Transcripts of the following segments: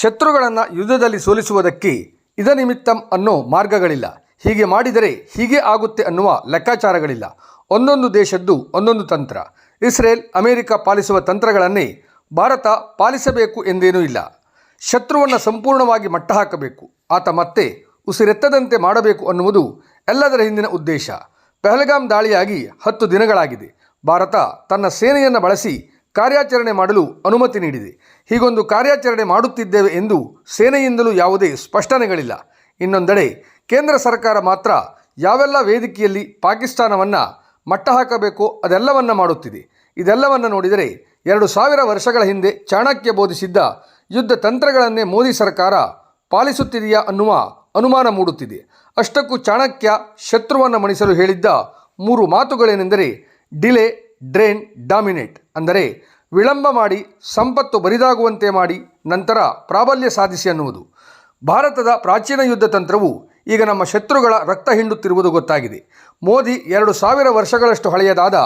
ಶತ್ರುಗಳನ್ನು ಯುದ್ಧದಲ್ಲಿ ಸೋಲಿಸುವುದಕ್ಕೆ ಇದ ನಿಮಿತ್ತಂ ಅನ್ನೋ ಮಾರ್ಗಗಳಿಲ್ಲ. ಹೀಗೆ ಮಾಡಿದರೆ ಹೀಗೆ ಆಗುತ್ತೆ ಅನ್ನುವ ಲೆಕ್ಕಾಚಾರಗಳಿಲ್ಲ. ಒಂದೊಂದು ದೇಶದ್ದು ಒಂದೊಂದು ತಂತ್ರ. ಇಸ್ರೇಲ್, ಅಮೆರಿಕ ಪಾಲಿಸುವ ತಂತ್ರಗಳನ್ನೇ ಭಾರತ ಪಾಲಿಸಬೇಕು ಎಂದೇನೂ ಇಲ್ಲ. ಶತ್ರುವನ್ನು ಸಂಪೂರ್ಣವಾಗಿ ಮಟ್ಟ ಹಾಕಬೇಕು. ಆತ ಮತ್ತೆ ಉಸಿರೆತ್ತದಂತೆ ಮಾಡಬೇಕು ಅನ್ನುವುದು ಎಲ್ಲದರ ಹಿಂದಿನ ಉದ್ದೇಶ. ಪೆಹಲ್ಗಾಮ್ ದಾಳಿಯಾಗಿ ಹತ್ತು ದಿನಗಳಾಗಿದೆ. ಭಾರತ ತನ್ನ ಸೇನೆಯನ್ನು ಬಳಸಿ ಕಾರ್ಯಾಚರಣೆ ಮಾಡಲು ಅನುಮತಿ ನೀಡಿದೆ. ಹೀಗೊಂದು ಕಾರ್ಯಾಚರಣೆ ಮಾಡುತ್ತಿದ್ದೇವೆ ಎಂದು ಸೇನೆಯಿಂದಲೂ ಯಾವುದೇ ಸ್ಪಷ್ಟನೆಗಳಿಲ್ಲ. ಇನ್ನೊಂದೆಡೆ, ಕೇಂದ್ರ ಸರ್ಕಾರ ಮಾತ್ರ ಯಾವೆಲ್ಲ ವೇದಿಕೆಯಲ್ಲಿ ಪಾಕಿಸ್ತಾನವನ್ನು ಮಟ್ಟ ಹಾಕಬೇಕೋ ಅದೆಲ್ಲವನ್ನ ಮಾಡುತ್ತಿದೆ. ಇದೆಲ್ಲವನ್ನು ನೋಡಿದರೆ, ಎರಡು ಸಾವಿರ ವರ್ಷಗಳ ಹಿಂದೆ ಚಾಣಕ್ಯ ಬೋಧಿಸಿದ್ದ ಯುದ್ಧ ತಂತ್ರಗಳನ್ನೇ ಮೋದಿ ಸರ್ಕಾರ ಪಾಲಿಸುತ್ತಿದೆಯಾ ಅನ್ನುವ ಅನುಮಾನ ಮೂಡುತ್ತಿದೆ. ಅಷ್ಟಕ್ಕೂ ಚಾಣಕ್ಯ ಶತ್ರುವನ್ನು ಮಣಿಸಲು ಹೇಳಿದ್ದ ಮೂರು ಮಾತುಗಳೇನೆಂದರೆ, ಡಿಲೆ, ಡ್ರೇನ್, ಡಾಮಿನೇಟ್. ಅಂದರೆ ವಿಳಂಬ ಮಾಡಿ, ಸಂಪತ್ತು ಬರಿದಾಗುವಂತೆ ಮಾಡಿ ನಂತರ ಪ್ರಾಬಲ್ಯ ಸಾಧಿಸಿ ಅನ್ನುವುದು. ಭಾರತದ ಪ್ರಾಚೀನ ಯುದ್ಧ ತಂತ್ರವು ಈಗ ನಮ್ಮ ಶತ್ರುಗಳ ರಕ್ತ ಹಿಂಡುತ್ತಿರುವುದು ಗೊತ್ತಾಗಿದೆ. ಮೋದಿ ಎರಡು ಸಾವಿರ ವರ್ಷಗಳಷ್ಟು ಹಳೆಯದಾದ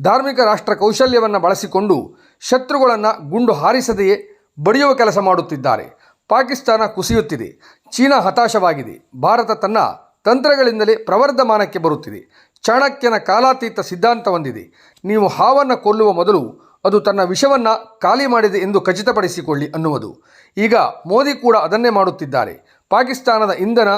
ಧಾರ್ಮಿಕ ರಾಷ್ಟ್ರ ಕೌಶಲ್ಯವನ್ನು ಬಳಸಿಕೊಂಡು ಶತ್ರುಗಳನ್ನು ಗುಂಡು ಹಾರಿಸದೆಯೇ ಬಡಿಯುವ ಕೆಲಸ ಮಾಡುತ್ತಿದ್ದಾರೆ. ಪಾಕಿಸ್ತಾನ ಕುಸಿಯುತ್ತಿದೆ. ಚೀನಾ ಹತಾಶವಾಗಿದೆ. ಭಾರತ ತನ್ನ ತಂತ್ರಗಳಿಂದಲೇ ಪ್ರವರ್ಧಮಾನಕ್ಕೆ ಬರುತ್ತಿದೆ. ಚಾಣಕ್ಯನ ಕಾಲಾತೀತ ಸಿದ್ಧಾಂತ ಹೊಂದಿದೆ. ನೀವು ಹಾವನ್ನು ಕೊಲ್ಲುವ ಮೊದಲು ಅದು ತನ್ನ ವಿಷವನ್ನು ಖಾಲಿ ಮಾಡಿದೆ ಎಂದು ಖಚಿತಪಡಿಸಿಕೊಳ್ಳಿ ಅನ್ನುವುದು. ಈಗ ಮೋದಿ ಕೂಡ ಅದನ್ನೇ ಮಾಡುತ್ತಿದ್ದಾರೆ. ಪಾಕಿಸ್ತಾನದ ಇಂಧನ,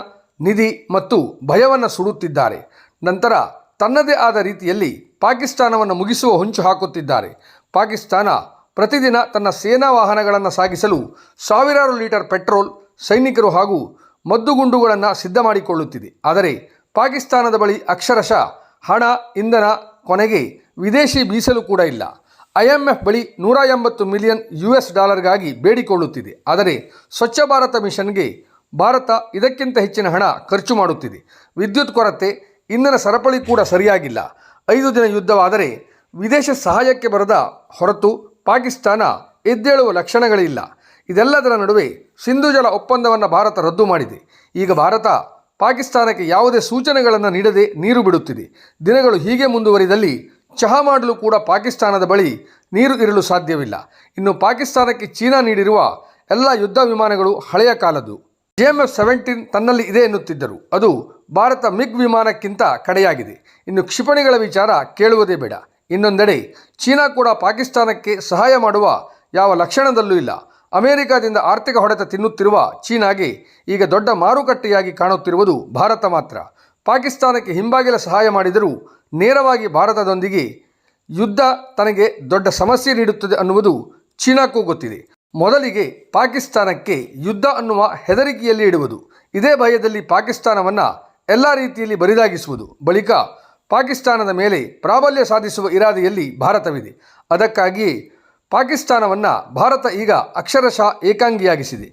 ನಿಧಿ ಮತ್ತು ಭಯವನ್ನು ಸುಡುತ್ತಿದ್ದಾರೆ. ನಂತರ ತನ್ನದೇ ಆದ ರೀತಿಯಲ್ಲಿ ಪಾಕಿಸ್ತಾನವನ್ನು ಮುಗಿಸುವ ಹೊಂಚು ಹಾಕುತ್ತಿದ್ದಾರೆ. ಪಾಕಿಸ್ತಾನ ಪ್ರತಿದಿನ ತನ್ನ ಸೇನಾ ವಾಹನಗಳನ್ನು ಸಾಗಿಸಲು ಸಾವಿರಾರು ಲೀಟರ್ ಪೆಟ್ರೋಲ್, ಸೈನಿಕರು ಹಾಗೂ ಮದ್ದುಗುಂಡುಗಳನ್ನು ಸಿದ್ಧ ಮಾಡಿಕೊಳ್ಳುತ್ತಿದೆ. ಆದರೆ ಪಾಕಿಸ್ತಾನದ ಬಳಿ ಅಕ್ಷರಶಃ ಹಣ, ಇಂಧನ, ಕೊನೆಗೆ ವಿದೇಶಿ ಮೀಸಲು ಕೂಡ ಇಲ್ಲ. ಐ ಎಂ ಎಫ್ ಬಳಿ ನೂರ ಎಂಬತ್ತು ಮಿಲಿಯನ್ ಯು ಎಸ್ ಡಾಲರ್ಗಾಗಿ ಬೇಡಿಕೊಳ್ಳುತ್ತಿದೆ. ಆದರೆ ಸ್ವಚ್ಛ ಭಾರತ ಮಿಷನ್ಗೆ ಭಾರತ ಇದಕ್ಕಿಂತ ಹೆಚ್ಚಿನ ಹಣ ಖರ್ಚು ಮಾಡುತ್ತಿದೆ. ವಿದ್ಯುತ್ ಕೊರತೆ, ಇಂಧನ ಸರಪಳಿ ಕೂಡ ಸರಿಯಾಗಿಲ್ಲ. ಐದು ದಿನ ಯುದ್ಧವಾದರೆ ವಿದೇಶ ಸಹಾಯಕ್ಕೆ ಬರದ ಹೊರತು ಪಾಕಿಸ್ತಾನ ಎದ್ದೇಳುವ ಲಕ್ಷಣಗಳಿಲ್ಲ. ಇದೆಲ್ಲದರ ನಡುವೆ ಸಿಂಧು ಜಲ ಒಪ್ಪಂದವನ್ನು ಭಾರತ ರದ್ದು ಮಾಡಿದೆ. ಈಗ ಭಾರತ ಪಾಕಿಸ್ತಾನಕ್ಕೆ ಯಾವುದೇ ಸೂಚನೆಗಳನ್ನು ನೀಡದೆ ನೀರು ಬಿಡುತ್ತಿದೆ. ದಿನಗಳು ಹೀಗೆ ಮುಂದುವರಿದಲ್ಲಿ ಚಹಾ ಮಾಡಲು ಕೂಡ ಪಾಕಿಸ್ತಾನದ ಬಳಿ ನೀರು ಇರಲು ಸಾಧ್ಯವಿಲ್ಲ. ಇನ್ನು ಪಾಕಿಸ್ತಾನಕ್ಕೆ ಚೀನಾ ನೀಡಿರುವ ಎಲ್ಲ ಯುದ್ಧ ವಿಮಾನಗಳು ಹಳೆಯ ಕಾಲದ್ದು. ಜೆ ಎಂ ಎಫ್ ಸೆವೆಂಟೀನ್ ತನ್ನಲ್ಲಿ ಇದೆ ಎನ್ನುತ್ತಿದ್ದರು. ಅದು ಭಾರತ ಮಿಗ್ ವಿಮಾನಕ್ಕಿಂತ ಕಡೆಯಾಗಿದೆ. ಇನ್ನು ಕ್ಷಿಪಣಿಗಳ ವಿಚಾರ ಕೇಳುವುದೇ ಬೇಡ. ಇನ್ನೊಂದೆಡೆ ಚೀನಾ ಕೂಡ ಪಾಕಿಸ್ತಾನಕ್ಕೆ ಸಹಾಯ ಮಾಡುವ ಯಾವ ಲಕ್ಷಣದಲ್ಲೂ ಇಲ್ಲ. ಅಮೆರಿಕದಿಂದ ಆರ್ಥಿಕ ಹೊಡೆತ ತಿನ್ನುತ್ತಿರುವ ಚೀನಾಗೆ ಈಗ ದೊಡ್ಡ ಮಾರುಕಟ್ಟೆಯಾಗಿ ಕಾಣುತ್ತಿರುವುದು ಭಾರತ ಮಾತ್ರ. ಪಾಕಿಸ್ತಾನಕ್ಕೆ ಹಿಂಬಾಗಿಲ ಸಹಾಯ ಮಾಡಿದರೂ ನೇರವಾಗಿ ಭಾರತದೊಂದಿಗೆ ಯುದ್ಧ ತನಗೆ ದೊಡ್ಡ ಸಮಸ್ಯೆ ನೀಡುತ್ತದೆ ಅನ್ನುವುದು ಚೀನಾಕ್ಕೂ ಗೊತ್ತಿದೆ. ಮೊದಲಿಗೆ ಪಾಕಿಸ್ತಾನಕ್ಕೆ ಯುದ್ಧ ಅನ್ನುವ ಹೆದರಿಕೆಯಲ್ಲಿ ಇಡುವುದು. ಇದೇ ಭಯದಲ್ಲಿ ಪಾಕಿಸ್ತಾನವನ್ನು ಎಲ್ಲ ರೀತಿಯಲ್ಲಿ ಬರಿದಾಗಿಸುವುದು. ಬಳಿಕ ಪಾಕಿಸ್ತಾನದ ಮೇಲೆ ಪ್ರಾಬಲ್ಯ ಸಾಧಿಸುವ ಇರಾದೆಯಲ್ಲಿ ಭಾರತವಿದೆ. ಅದಕ್ಕಾಗಿಯೇ ಪಾಕಿಸ್ತಾನವನ್ನು ಭಾರತ ಈಗ ಅಕ್ಷರಶಃ ಏಕಾಂಗಿಯಾಗಿಸಿದೆ.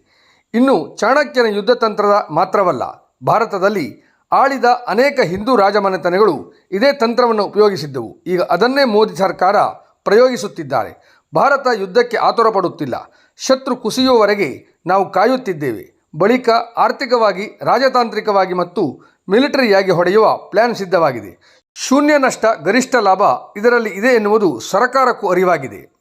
ಇನ್ನು ಚಾಣಕ್ಯನ ಯುದ್ಧ ತಂತ್ರದ ಮಾತ್ರವಲ್ಲ, ಭಾರತದಲ್ಲಿ ಆಳಿದ ಅನೇಕ ಹಿಂದೂ ರಾಜಮನೆತನಗಳು ಇದೇ ತಂತ್ರವನ್ನು ಉಪಯೋಗಿಸಿದ್ದವು. ಈಗ ಅದನ್ನೇ ಮೋದಿ ಸರ್ಕಾರ ಪ್ರಯೋಗಿಸುತ್ತಿದ್ದಾರೆ. ಭಾರತ ಯುದ್ಧಕ್ಕೆ ಆತುರ ಪಡುತ್ತಿಲ್ಲ ಶತ್ರು ಕುಸಿಯುವವರೆಗೆ ನಾವು ಕಾಯುತ್ತಿದ್ದೇವೆ. ಬಳಿಕ ಆರ್ಥಿಕವಾಗಿ, ರಾಜತಾಂತ್ರಿಕವಾಗಿ ಮತ್ತು ಮಿಲಿಟರಿಯಾಗಿ ಹೊಡೆಯುವ ಪ್ಲಾನ್ ಸಿದ್ಧವಾಗಿದೆ. ಶೂನ್ಯ ನಷ್ಟ, ಗರಿಷ್ಠ ಲಾಭ ಇದರಲ್ಲಿ ಇದೆ ಎನ್ನುವುದು ಸರಕಾರಕ್ಕೂ ಅರಿವಾಗಿದೆ.